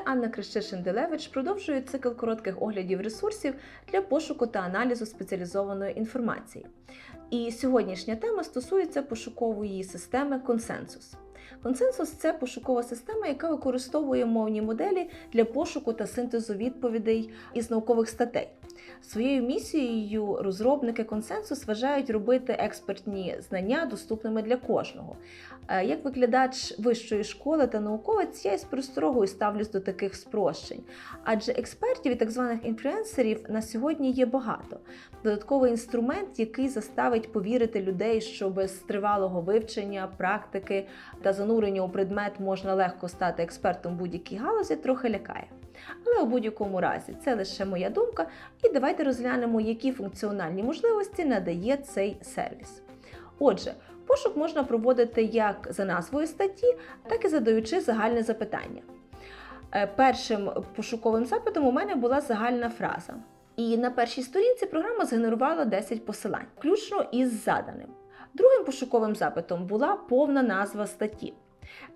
Я Анна Крещишин-Делевич продовжую цикл коротких оглядів ресурсів для пошуку та аналізу спеціалізованої інформації. І сьогоднішня тема стосується пошукової системи консенсус. Консенсус це пошукова система, яка використовує мовні моделі для пошуку та синтезу відповідей із наукових статей. Своєю місією розробники консенсус вважають робити експертні знання доступними для кожного. Е, Як викладач вищої школи та науковець, я із просторогою ставлюсь до таких спрощень, адже експертів і так званих інфлюенсерів на сьогодні є багато. Додатковий інструмент, який заставить повірити людей, що без тривалого вивчення, практики та занурення у предмет можна легко стати експертом будь-якій галузі, трохи лякає. Але у будь-якому разі це лише моя думка, і давайте розглянемо, які функціональні можливості надає цей сервіс. Отже, пошук можна проводити як за назвою статті, так і задаючи загальне запитання. Е, Першим пошуковим запитом у мене була загальна фраза. І на першій сторінці програма згенерувала 10 посилань, включно із заданим. Другим пошуковим запитом була повна назва статті.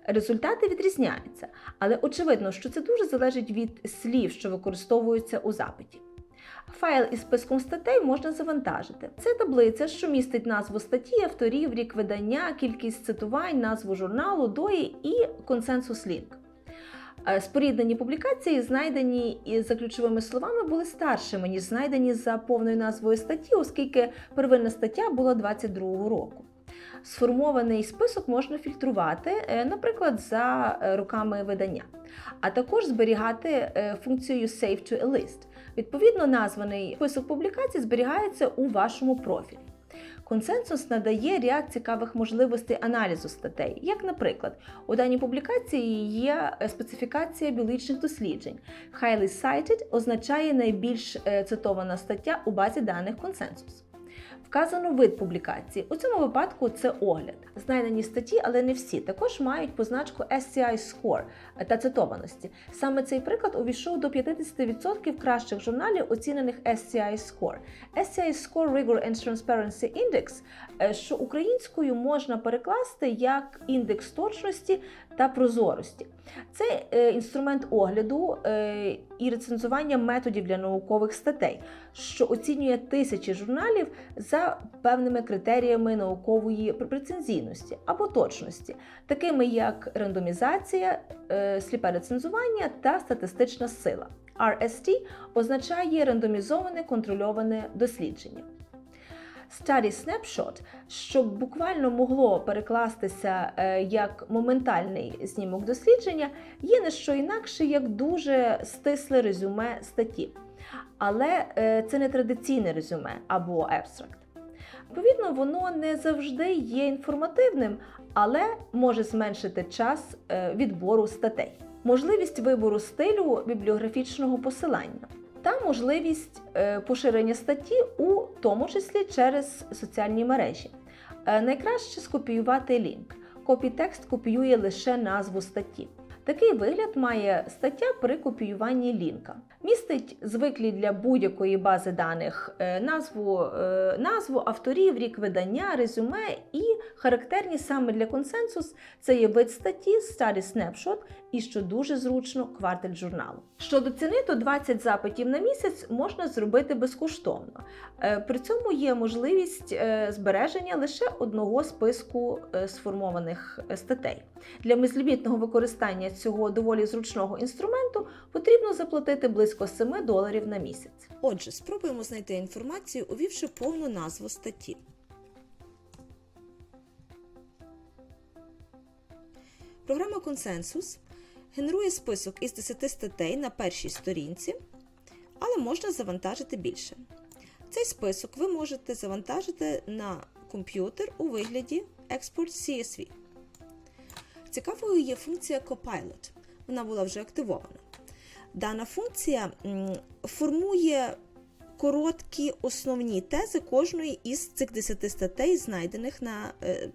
Результати відрізняються, але очевидно, що це дуже залежить від слів, що використовуються у запиті. Файл із списком статей можна завантажити. Це таблиця, що містить назву статті, авторів, рік видання, кількість цитувань, назву журналу, дої і консенсус лінк. Е, Споріднені публікації, знайдені за ключовими словами, були старшими, ніж знайдені за повною назвою статті, оскільки первинна стаття була 22-го року. Сформований список можна фільтрувати, е, наприклад, за е, роками видання, а також зберігати е, функцією Save to a List. Відповідно, названий список публікацій зберігається у вашому профілі. Консенсус надає ряд цікавих можливостей аналізу статей, як, наприклад, у даній публікації є специфікація біологічних досліджень. Highly cited означає найбільш цитована стаття у базі даних консенсус. Вказано вид публікації. У цьому випадку це огляд. Знайдені статті, але не всі, також мають позначку SCI Score та цитованості. Саме цей приклад увійшов до 50% кращих журналів, оцінених SCI Score. SCI Score Rigor and Transparency Index, е, що українською можна перекласти як індекс точності та прозорості. Це е, інструмент огляду е, і рецензування методів для наукових статей, що оцінює тисячі журналів за певними критеріями наукової прецензійності або точності, такими як рандомізація, е, сліпе рецензування та статистична сила. RST означає рандомізоване контрольоване дослідження. Study Snapshot, що буквально могло перекластися е, як моментальний знімок дослідження, є не що інакше, як дуже стисле резюме статті. Але е, це не традиційне резюме або абстракт. Відповідно, воно не завжди є інформативним, але може зменшити час е, відбору статей. Можливість вибору стилю бібліографічного посилання та можливість е, поширення статті, у тому числі через соціальні мережі. Е, Найкраще скопіювати лінк. Копітекст копіює лише назву статті. Такий вигляд має стаття при копіюванні лінка. Містить звиклі для будь-якої бази даних е, назву, е, назву авторів, рік видання, резюме і характерні саме для консенсус це є вид статті, Study Snapshot і що дуже зручно кварталь журналу. Щодо ціни, то 20 запитів на місяць можна зробити безкоштовно. Е, При цьому є можливість збереження лише одного списку сформованих статей. Для безлімітного використання цього доволі зручного інструменту потрібно заплатити близько 7 доларів на місяць. Отже, спробуємо знайти інформацію, увівши повну назву статті. Програма Консенсус генерує список із 10 статей на першій сторінці, але можна завантажити більше. Цей список ви можете завантажити на комп'ютер у вигляді Export CSV. Цікавою є функція Copilot. Вона була вже активована. Дана функція формує короткі основні тези кожної із цих 10 статей, знайдених на, е,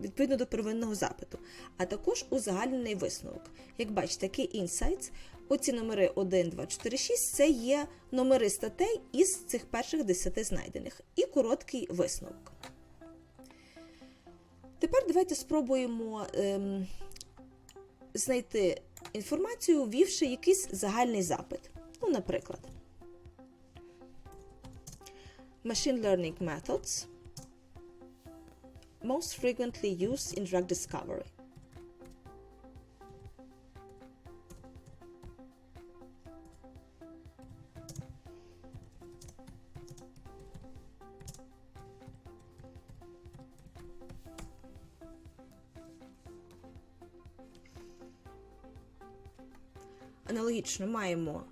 відповідно до первинного запиту, а також узагальнений висновок. Як бачите, такий Insights, оці номери 1, 2, 4, 6 це є номери статей із цих перших 10 знайдених, і короткий висновок. Тепер давайте спробуємо ем, знайти інформацію, ввівши якийсь загальний запит. Ну, наприклад, Machine learning methods most frequently used in drug discovery. Аналогічно маємо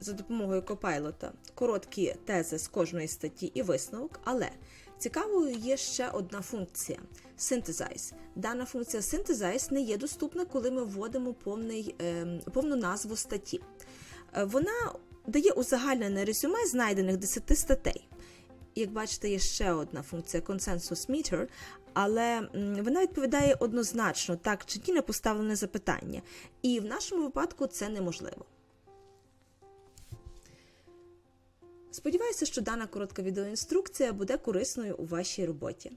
за допомогою Copilot короткі тези з кожної статті і висновок, але цікавою є ще одна функція Synthesize. Дана функція Synthesize не є доступна, коли ми вводимо повний, ем, повну назву статті. Е, Вона дає узагальнене резюме знайдених 10 статей. Як бачите, є ще одна функція консенсус Meter, але вона відповідає однозначно так чи ні на поставлене запитання. І в нашому випадку це неможливо. Сподіваюся, що дана коротка відеоінструкція буде корисною у вашій роботі.